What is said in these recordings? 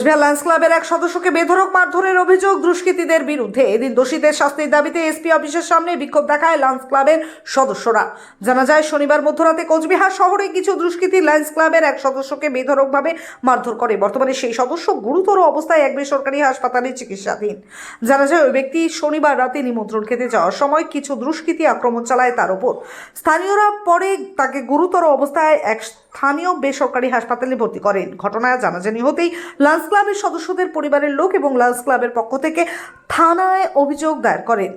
Cooch Behar Lions ক্লাবের এক সদস্যকে বেধড়ক মারধরের অভিযোগ দুষ্কৃতীদের বিরুদ্ধে। এদিন দোষীদের শাস্তির দাবিতে এসপি অফিসের সামনে বিক্ষোভ দেখায় লায়ন্স ক্লাবের সদস্যরা। জানা যায়, শনিবার মধ্যরাতে কোচবিহার শহরে কিছু দুষ্কৃতী লায়ন্স ক্লাবের এক সদস্যকে বেধড়কভাবে মারধর করে। বর্তমানে সেই সদস্য গুরুতর অবস্থায় এক বেসরকারি হাসপাতালে চিকিৎসাধীন। জানা যায়, ওই ব্যক্তি শনিবার রাতে নিমন্ত্রণ খেতে যাওয়ার সময় কিছু দুষ্কৃতী আক্রমণ চালায় তার উপর স্থানীয়রা পরে তাকে গুরুতর অবস্থায় এক স্থানীয় বেসরকারি হাসপাতালে ভর্তি করেন। ঘটনায় জানাজানি হতেই লান্স ক্লাবের সদস্যদের পরিবারের লোক এবং লায়ন্স ক্লাবের পক্ষ থেকে থানায় অভিযোগ দায়ের করেন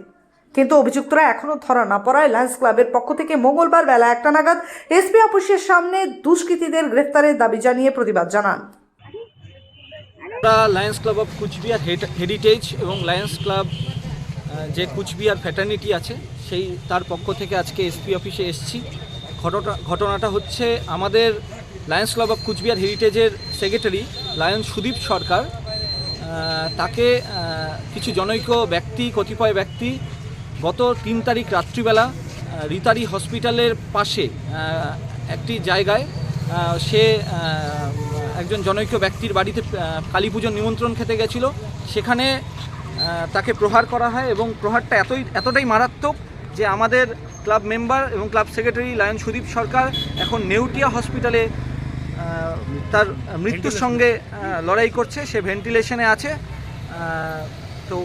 কিন্তু অভিযুক্তরা এখনও ধরা না পড়ায় লায়ন্স ক্লাবের পক্ষ থেকে মঙ্গলবার বেলা একটা নাগাদ এসপি অফিসের সামনে দুষ্কৃতীদের গ্রেফতারের দাবি জানিয়ে প্রতিবাদ জানান। আমরা Lions club of Coochbehar heritage এবং লায়ন্স ক্লাব যে কুচবিহার ফ্যাটার্নিটি আছে, সেই, তার পক্ষ থেকে আজকে এসপি অফিসে এসেছি। ঘটনা, ঘটনাটা হচ্ছে আমাদের লায়ন্স ক্লাব অফ কুচবিহার হেরিটেজের সেক্রেটারি লায়ন সুদীপ সরকার তাকে কিছু জনৈক ব্যক্তি, কতিপয় ব্যক্তি গত তিন তারিখ রাত্রিবেলা রিতারি হসপিটালের পাশে একটি জায়গায় সে একজন জনৈক ব্যক্তির বাড়িতে কালী পুজোর নিমন্ত্রণ খেতে গেছিল। সেখানে তাকে প্রহার করা হয় এবং প্রহারটা এতই, এতটাই মারাত্মক যে আমাদের ক্লাব মেম্বার এবং club secretary lion Sudip Sarkar এখন নেউটিয়া হসপিটালে তার মৃত্যুর সঙ্গে লড়াই করছে সে ভেন্টিলেশনে আছে। তো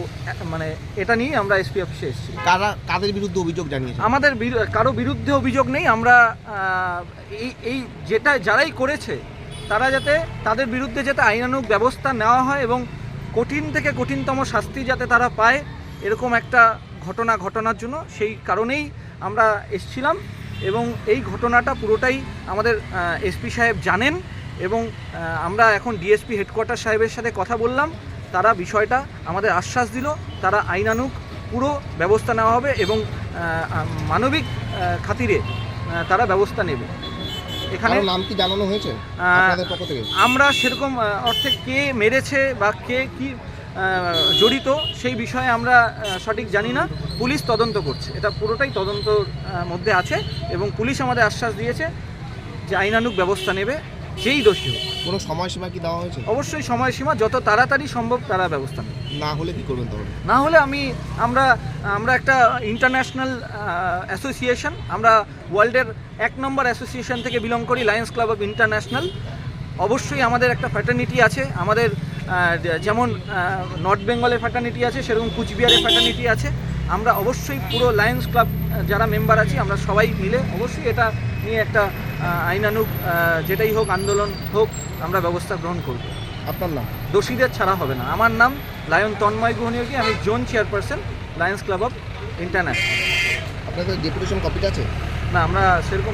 মানে এটা নিয়ে আমরা এসপি অফিসে এসেছি। কারা কাদের বিরুদ্ধে অভিযোগ জানিয়েছে আমাদের কারও বিরুদ্ধে অভিযোগ নেই। আমরা এই এই যেটা যারাই করেছে তারা যাতে তাদের বিরুদ্ধে যাতে আইনানুগ ব্যবস্থা নেওয়া হয় এবং কঠিন থেকে কঠিনতম শাস্তি যাতে তারা পায় এরকম একটা ঘটনা ঘটনার জন্য সেই কারণেই আমরা এসছিলাম। এবং এই ঘটনাটা পুরোটাই আমাদের এসপি সাহেব জানেন এবং আমরা এখন ডিএসপি হেডকোয়ার্টার সাহেবের সাথে কথা বললাম। তারা বিষয়টা আমাদের আশ্বাস দিল তারা আইনানুগ পুরো ব্যবস্থা নেওয়া হবে এবং মানবিক খাতিরে তারা ব্যবস্থা নেবে। এখানে নাম কি জানানো হয়েছে? আমরা সেরকম অর্থে কে মেরেছে বা কে কি জড়িত সেই বিষয়ে আমরা সঠিক জানি না। পুলিশ তদন্ত করছে। এটা পুরোটাই তদন্তর মধ্যে আছে এবং পুলিশ আমাদের আশ্বাস দিয়েছে যে আইনানুগ ব্যবস্থা নেবে যেই দোষী হোক। কোনো সময়সীমা কি দেওয়া হয়েছে? অবশ্যই সময়সীমা যত তাড়াতাড়ি সম্ভব তারা ব্যবস্থা নেবে। না হলে কি করবেন তাহলে? না হলে আমি আমরা আমরা একটা ইন্টারন্যাশনাল অ্যাসোসিয়েশন আমরা ওয়ার্ল্ডের এক নম্বর অ্যাসোসিয়েশন থেকে বিলং করি লায়ন্স ক্লাব অফ ইন্টারন্যাশনাল অবশ্যই আমাদের একটা ফ্যাটার্নিটি আছে আমাদের যেমন নর্থ বেঙ্গলে ফ্যাটার্নিটি আছে সেরকম কুচবিহারের ফ্যাটার্নিটি আছে। আমরা অবশ্যই পুরো লায়ন্স ক্লাব যারা মেম্বার আছি আমরা সবাই মিলে অবশ্যই এটা নিয়ে একটা আহ, আইনানুগ যেটাই হোক আন্দোলন হোক আমরা ব্যবস্থা গ্রহণ করব। আপনার নাম? দোষীদের ছাড়া হবে না। আমার নাম লায়ন তন্ময় গুহনিয়োগী আমি zone chairperson Lions club of international আপনাদের ডেপুটেশন কপিটা আছে? না আমরা সেরকম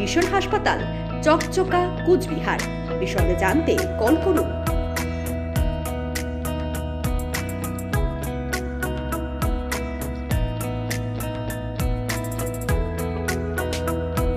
মিশন হাসপাতাল চকচকা কুচবিহার। বিষয়ে জানতে কল করুন।